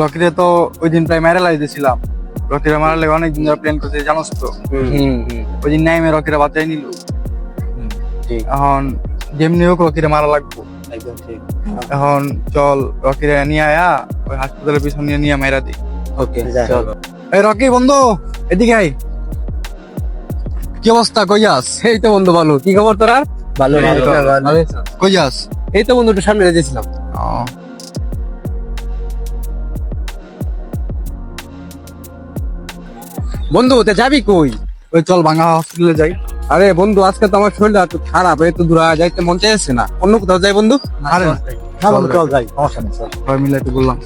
রকিরে তো ওই দিন প্রায় মেরে লাই দিয়েছিলাম। রকিরে মারার লাগে অনেক দিন ধরে প্ল্যান করতে জানোস তো? হুম হুম ওই দিন নাইমে রকিরে বাঁচাই নিল। এখন যেমনি হোক রকিরে মারা লাগবো। এখন চল রকিরে নিয়ে আয়া ওই হাসপাতালের পিছন নিয়ে নিয়ে মেরা দিই ওকে চল। এই রকি বন্ধু এদিকে আই কি অবস্থা? কই যাস? এই তো বন্ধু ভালো। কি খবর তোরা? ভালো ভালো। কই এই তো বন্ধু একটু সামনে রেখেছিলাম। ও, বন্ধু তে যাবি কই? ওই চল ভাঙা হসপিটালে যাই। আরে বন্ধু আজকে তো আমার শরীরটা একটু খারাপ এই তো দূরে যাইতে মন চাইছে না। অন্য কোথাও যাই বন্ধু? আরে হ্যাঁ বন্ধু চল যাই। সমস্যা নেই চল। সবাই মিলে একটু বললাম।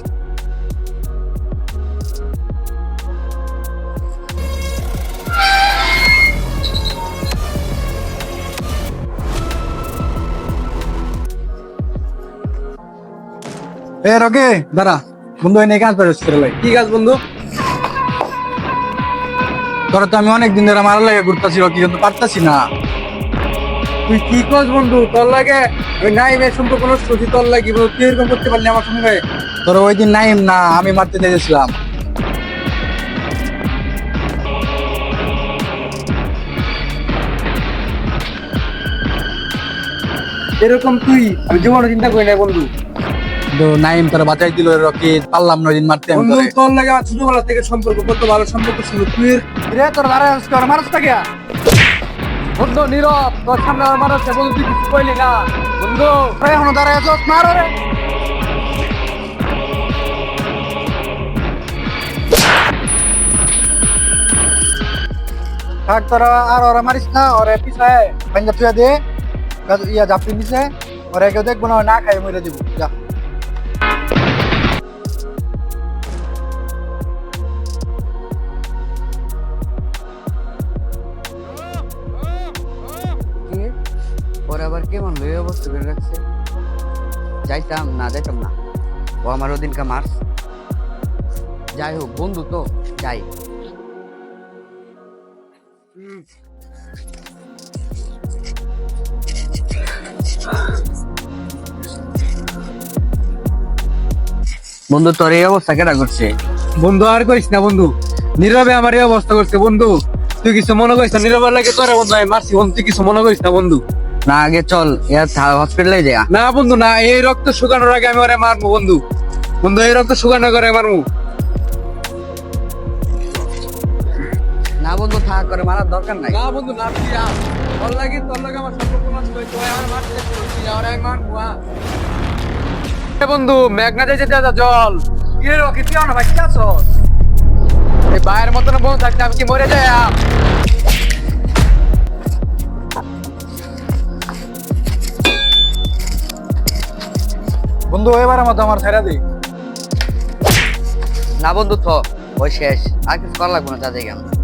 এ রকে দাঁড়া। বন্ধু এনে কাজ পেরে হসপিটালে। ঠিক আছে বন্ধু? তোরা তো আমি অনেক দিন ধরে মারা লাগে ঘুরতেছি রকি কিন্তু পারতাছি না? তুই কি করছ বন্ধু? তোর লাগে ওই নাই মে সম্পর্ক নষ্ট করছি তোর লাগি তুই এরকম করতে পারলি আমার সঙ্গে? তোর ওই দিন নাইম না, আমি মারতে চেয়েছিলাম এরকম তুই, আমি জীবনে চিন্তা করি না বন্ধু। নাইম তোরা বাঁচাই দিল রকি পারলাম না ওই দিন মারতে তোরে। লাগে আমার ছোটবেলা থেকে সম্পর্ক কত ভালো সম্পর্ক ছিল তুই। রে তোর দাঁড়ায় তোর মানুষ থাকে? বন্ধু নীরব তোর সামনে আমার মানুষ আছে, বন্ধু তুই কিছু কইলি না। বন্ধু এখনও দাঁড়ায় আছো? মারো রে থাক তোরা আর ওরা মারিস না ওরে পিছায়। পাঞ্জাব তুই ইয়া জাপটি নিছে ওরে কেউ দেখব না না খাই মরে দিব। যা। আবার কেমন অবস্থা করে রাখছে? যাইতাম না যাইতাম না। ও আমার ওদিনকে মার্স যাই হোক, বন্ধু তো, যাই। বন্ধু, তোর এই অবস্থা কেটা করছে? বন্ধু, আর করিস না, বন্ধু। নীরবে আমার এই অবস্থা করছে, বন্ধু। তুই কিছু মনে করিস না, নীরবের লাগে তোর বন্ধু আমি মারছি, বন্ধু। তুই কিছু মনে করিস না, বন্ধু। না আগে চল হসপিটালে যা। না বন্ধু না এই রক্ত শুকানোর আগে আমি ওরে মারবো বন্ধু। বন্ধু এই রক্ত শুকানোর মারবো। না বন্ধু থাক করে মারার দরকার নাই। না বন্ধু না তুই আ। তোর লাগে তোর লাগে আমার সম্পর্ক নষ্ট হয়েছে ওই আমার মারতে তুই যা, ওরে আমি মারবো, বন্ধু জল। কি রে রকি তুই না ভাই কি এই বাইরের মতন বন্ধু থাকতে আমি কি মরে যাই বন্ধু এবারে মতো আমার ছেড়ে দিই না বন্ধু, থ, ওই শেষ। আর কিছু করা লাগবে না, যা যাই আমরা।